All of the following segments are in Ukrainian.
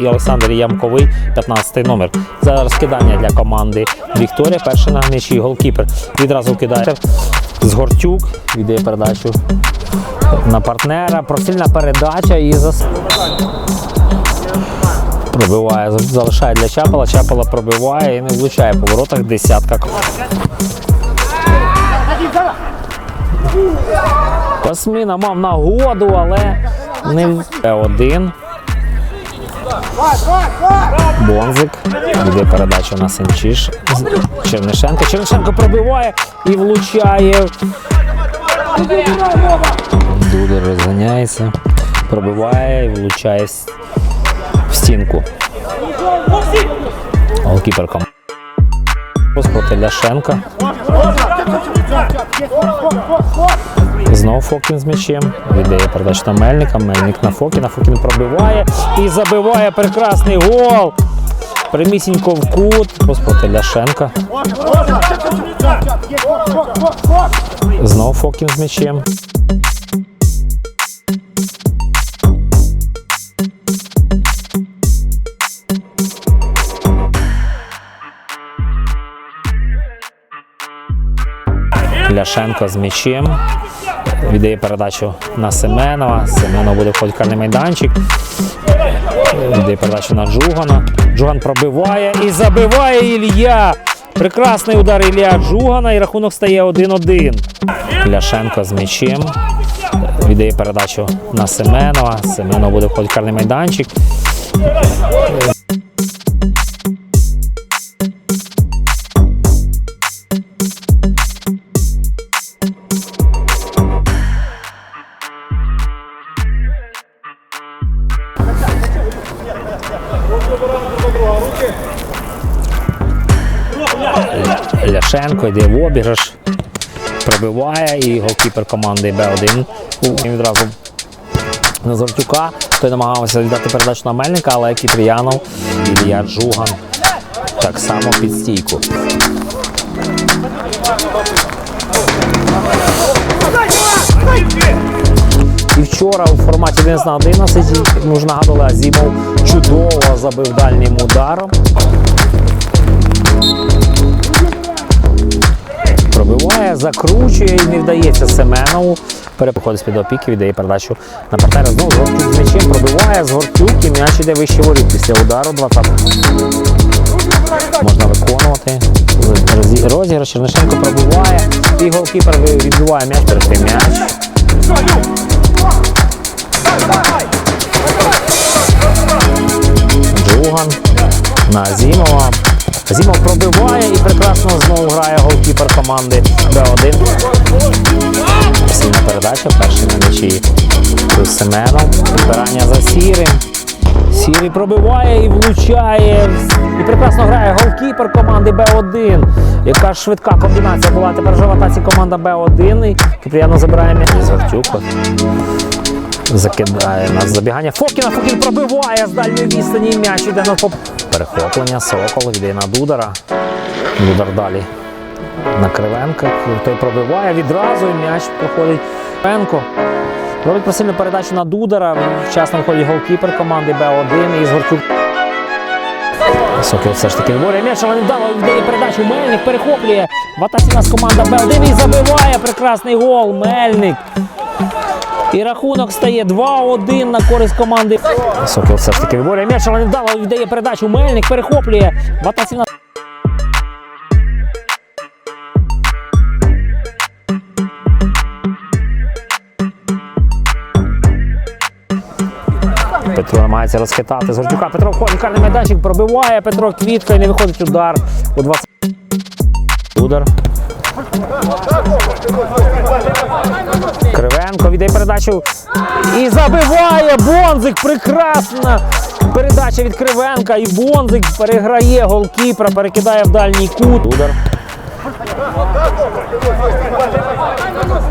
І Олександр Ямковий, 15 номер. Зараз кидання для команди Вікторія. Перший на голкіпер. Відразу кидає Згортюк, віддає передачу на партнера. Просильна передача і зас... Пробиває, залишає для Чапала. Чапала пробиває і не влучає по воротах. Десятка. Пасміна мав нагоду, але не один. Бонзик. Буде передача на Сенчиш. З- Чернишенко. Чернишенко пробиває і влучає. Дудер розганяється. Пробиває і влучає в стінку. Голкіпер команди. Проти Ляшенка. Фокін з м'ячем. Віддає передачу на Мельника. Мельник на Фокіна. Фокін пробиває і забиває прекрасний гол. Прямісінько в кут. Проти Ляшенка. Знову Фокін з м'ячем. Ляшенко з м'ячем. Віддає передачу на Семенова. Семенов буде в карний майданчик. Віддає передачу на Джугана. Джуган пробиває і забиває Ілля. Прекрасний удар Ілля Джугана і рахунок стає 1-1. Ляшенко з м'ячем. Віддає передачу на Семенова. Семенов буде в карний майданчик. Ляшенко йде в обіграш, пробиває і голкіпер команди Б1 Він відразу на Зортюка. Той намагався віддати передачу на Мельника, але Кіпріянов і Ілля Джуган так само під стійку. І вчора у форматі 11 на 11, ми вже нагадували, Азімов чудово забив дальнім ударом. Закручує і не вдається Семенову. Переходить з-під опіки, віддає передачу на партнера. Знову з м'ячем пробиває, Згортюк і м'яч іде вище воріт після удару 20. Можна виконувати. Розі- Розіграш Чернишенко пробиває. І голкіпер відбиває м'яч, перед м'яч. Джуган на Азімова. Азімов пробиває і прекрасно знову грає голкіпер команди Б1. Сильна передача, перший на м'ячі Тут Семенов. Підбирання за Сірим. Сірий пробиває і влучає. І прекрасно грає голкіпер команди Б1. Яка швидка комбінація була. Тепер вже в атаці команда Б1. І забирає м'яч. Зортюк. Закидає на забігання. Фокіна Фокін пробиває з дальньої відстані м'яч іде на поп. Перехоплення. Сокол йде на Дудара. Дудар далі на Кривенка. Той пробиває відразу і м'яч проходить. Кривенко. Робить просильну передачу на Дудара. Вчасно виходить голкіпер команди Б1 і Згорчук. Сокіл все ж таки виборює м'яч, але не вдало віддає передачу. Мельник перехоплює. В атаці нас команда Б1 і забиває прекрасний гол. Мельник. І рахунок стає 2-1 на користь команди. Сокіл все ж таки виборює м'яч, але не вдало віддає передачу. Мельник перехоплює. В атаці нас Петро намагається розхитати з Гордюка. Петро входить карний майданчик, пробиває Петро квітка і не виходить удар у 20. Удар. Кривенко віддає передачу і забиває Бонзик. Прекрасна передача від Кривенка. І Бонзик переграє голкіпера, перекидає в дальній кут. Удар.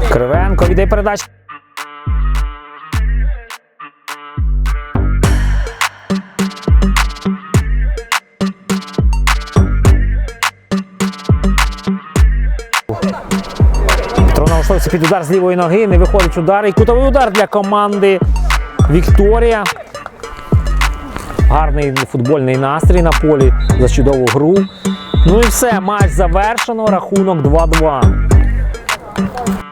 Кривенко віддає передачу. Петро під удар з лівої ноги, не виходить удар. І кутовий удар для команди Вікторія. гарний футбольний настрій на полі, за чудову гру. Ну і все, матч завершено, рахунок 2-2.